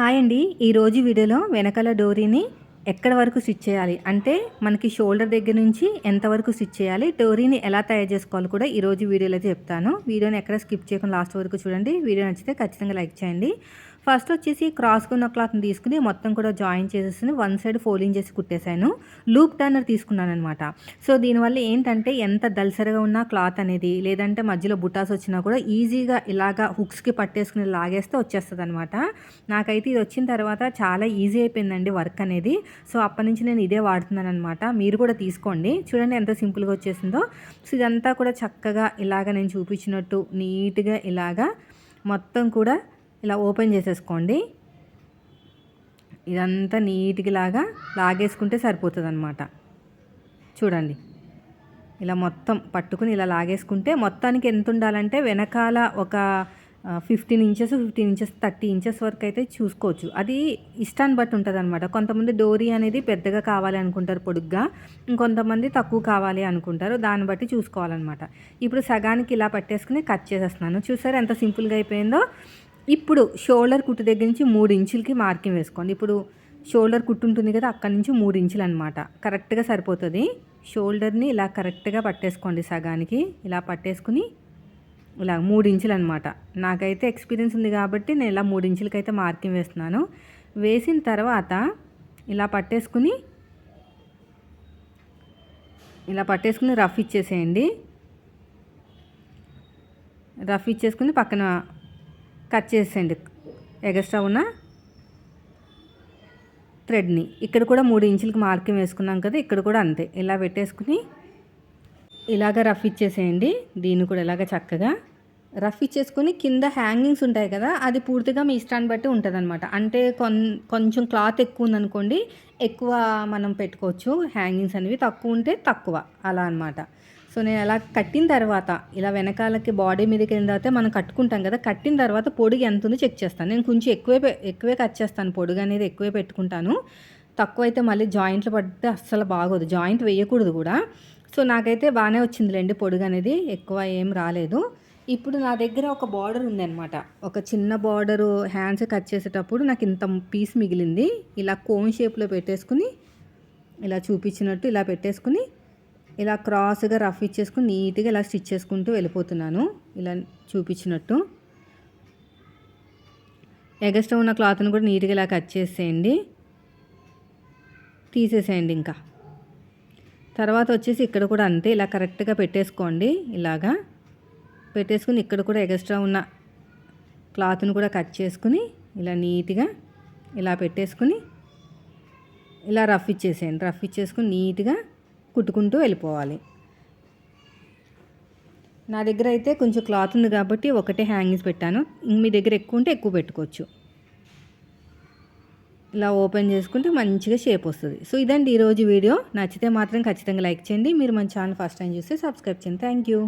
Hi అండి. ఈరోజు వీడియోలో వెనకాల డోరీని ఎక్కడ వరకు స్టిచ్ చేయాలి? అంటే మనకి షోల్డర్ దగ్గర నుంచి ఎంతవరకు స్టిచ్ చేయాలి? డోరీని ఎలా తయారు చేసుకోవాలి కూడా ఈరోజు వీడియోలో చెప్తాను. వీడియోని ఎక్కడ స్కిప్ చేయకుండా లాస్ట్ వరకు చూడండి. వీడియో నచ్చితే ఖచ్చితంగా లైక్ చేయండి. ఫస్ట్ వచ్చేసి క్రాస్గా ఉన్న క్లాత్ని తీసుకుని మొత్తం కూడా జాయిన్ చేసేసి వన్ సైడ్ ఫోల్డింగ్ చేసి కుట్టేశాను. లూప్ టర్నర్ తీసుకున్నాను అనమాట సో దీనివల్ల ఏంటంటే ఎంత దల్సరిగా ఉన్న క్లాత్ అనేది లేదంటే మధ్యలో బుటాస్ వచ్చినా కూడా ఈజీగా ఇలాగా హుక్స్కి పట్టేసుకుని లాగేస్తే వచ్చేస్తుంది అనమాట నాకైతే ఇది వచ్చిన తర్వాత చాలా ఈజీ అయిపోయిందండి వర్క్ అనేది. సో అప్పటి నుంచి నేను ఇదే వాడుతున్నాను అనమాట మీరు కూడా తీసుకోండి. చూడండి ఎంత సింపుల్గా వచ్చేసిందో. సో ఇదంతా కూడా చక్కగా ఇలాగ నేను చూపించినట్టు నీట్గా ఇలాగా మొత్తం కూడా ఇలా ఓపెన్ చేసేసుకోండి. ఇదంతా నీట్గా లాగా లాగేసుకుంటే సరిపోతుంది అనమాట చూడండి. ఇలా మొత్తం పట్టుకుని ఇలా లాగేసుకుంటే మొత్తానికి ఎంత ఉండాలంటే వెనకాల ఒక fifteen inches fifteen inches thirty inches వరకు అయితే చూసుకోవచ్చు. అది ఇష్టాన్ని బట్టి ఉంటుంది అనమాట కొంతమంది డోరీ అనేది పెద్దగా కావాలి అనుకుంటారు పొడుగ్గా ఇంకొంతమంది తక్కువ కావాలి అనుకుంటారు. దాన్ని బట్టి చూసుకోవాలన్నమాట. ఇప్పుడు సగానికి ఇలా పట్టేసుకుని కట్ చేసేస్తున్నాను. చూసారు ఎంత సింపుల్గా అయిపోయిందో? ఇప్పుడు షోల్డర్ కుట్టు దగ్గర నుంచి మూడు ఇంచులకి మార్కింగ్ వేసుకోండి. ఇప్పుడు షోల్డర్ కుట్టు ఉంటుంది కదా అక్కడి నుంచి మూడు ఇంచులు అనమాట కరెక్ట్గా సరిపోతుంది. షోల్డర్ని ఇలా కరెక్ట్గా పట్టేసుకోండి సగానికి. ఇలా పట్టేసుకుని ఇలా మూడు ఇంచులు అనమాట నాకైతే ఎక్స్పీరియన్స్ ఉంది కాబట్టి నేను ఇలా మూడు ఇంచులకైతే మార్కింగ్ వేస్తున్నాను. వేసిన తర్వాత ఇలా పట్టేసుకుని ఇలా పట్టేసుకుని రఫ్ ఇచ్చేసేయండి. రఫ్ ఇచ్చేసుకుని పక్కన కట్ చేసేయండి. ఎగస్ట్రా ఉన్న థ్రెడ్ని. ఇక్కడ కూడా మూడు ఇంచులకి మార్కింగ్ వేసుకున్నాం కదా ఇక్కడ కూడా అంతే. ఇలా పెట్టేసుకుని ఇలాగ రఫ్ ఇచ్చేసేయండి. దీన్ని కూడా ఇలాగ చక్కగా రఫ్ ఇచ్చేసుకుని కింద హ్యాంగింగ్స్ ఉంటాయి కదా అది పూర్తిగా మీ ఇష్టాన్ని బట్టి ఉంటుంది అనమాట అంటే కొన్ కొంచెం క్లాత్ ఎక్కువ ఉందనుకోండి ఎక్కువ మనం పెట్టుకోవచ్చు. హ్యాంగింగ్స్ అనేవి తక్కువ ఉంటే తక్కువ. అలా అనమాట సో నేను అలా కట్టిన తర్వాత ఇలా వెనకాలకి బాడీ మీదకి వెళ్ళిన తర్వాత మనం కట్టుకుంటాం కదా కట్టిన తర్వాత పొడుగు ఎంత ఉందో చెక్ చేస్తాను. నేను కొంచెం ఎక్కువే ఎక్కువే కట్ చేస్తాను. పొడుగు అనేది ఎక్కువే పెట్టుకుంటాను. తక్కువ అయితే మళ్ళీ జాయింట్లు పడితే అస్సలు బాగోదు. జాయింట్ వేయకూడదు కూడా. సో నాకైతే బాగానే వచ్చిందిలేండి పొడుగు అనేది. ఎక్కువ ఏం రాలేదు. ఇప్పుడు నా దగ్గర ఒక బార్డర్ ఉందన్నమాట. ఒక చిన్న బార్డరు హ్యాండ్స్ కట్ చేసేటప్పుడు నాకు ఇంత పీస్ మిగిలింది. ఇలా కోన్ షేప్లో పెట్టేసుకుని ఇలా చూపించినట్టు ఇలా పెట్టేసుకుని ఇలా క్రాస్గా రఫ్ ఇచ్చేసుకుని నీట్గా ఇలా స్టిచ్ చేసుకుంటూ వెళ్ళిపోతున్నాను. ఇలా చూపించినట్టు. ఎగస్ట్రా ఉన్న క్లాత్ని కూడా నీట్గా ఇలా కట్ చేసేయండి. తీసేసేయండి ఇంకా. తర్వాత వచ్చేసి ఇక్కడ కూడా అంతే ఇలా కరెక్ట్గా పెట్టేసుకోండి ఇలాగా. పెట్టేసుకుని ఇక్కడ కూడా ఎగస్ట్రా ఉన్న క్లాత్ని కూడా కట్ చేసుకుని ఇలా నీట్గా ఇలా పెట్టేసుకుని ఇలా రఫ్ ఇచ్చేసేయండి. రఫ్ ఇచ్చేసుకుని నీట్గా కుట్టుకుంటూ వెళ్ళిపోవాలి. నా దగ్గర అయితే కొంచెం క్లాత్ ఉంది కాబట్టి ఒకటే హ్యాంగింగ్స్ పెట్టాను. మీ దగ్గర ఎక్కువ ఉంటే ఎక్కువ పెట్టుకోవచ్చు. ఇలా ఓపెన్ చేసుకుంటే మంచిగా షేప్ వస్తుంది. సో ఇదండి ఈరోజు వీడియో. నచ్చితే మాత్రం ఖచ్చితంగా లైక్ చేయండి. మీరు మన ఛానల్ ఫస్ట్ టైం చూస్తే సబ్స్క్రైబ్ చేయండి. Thank you.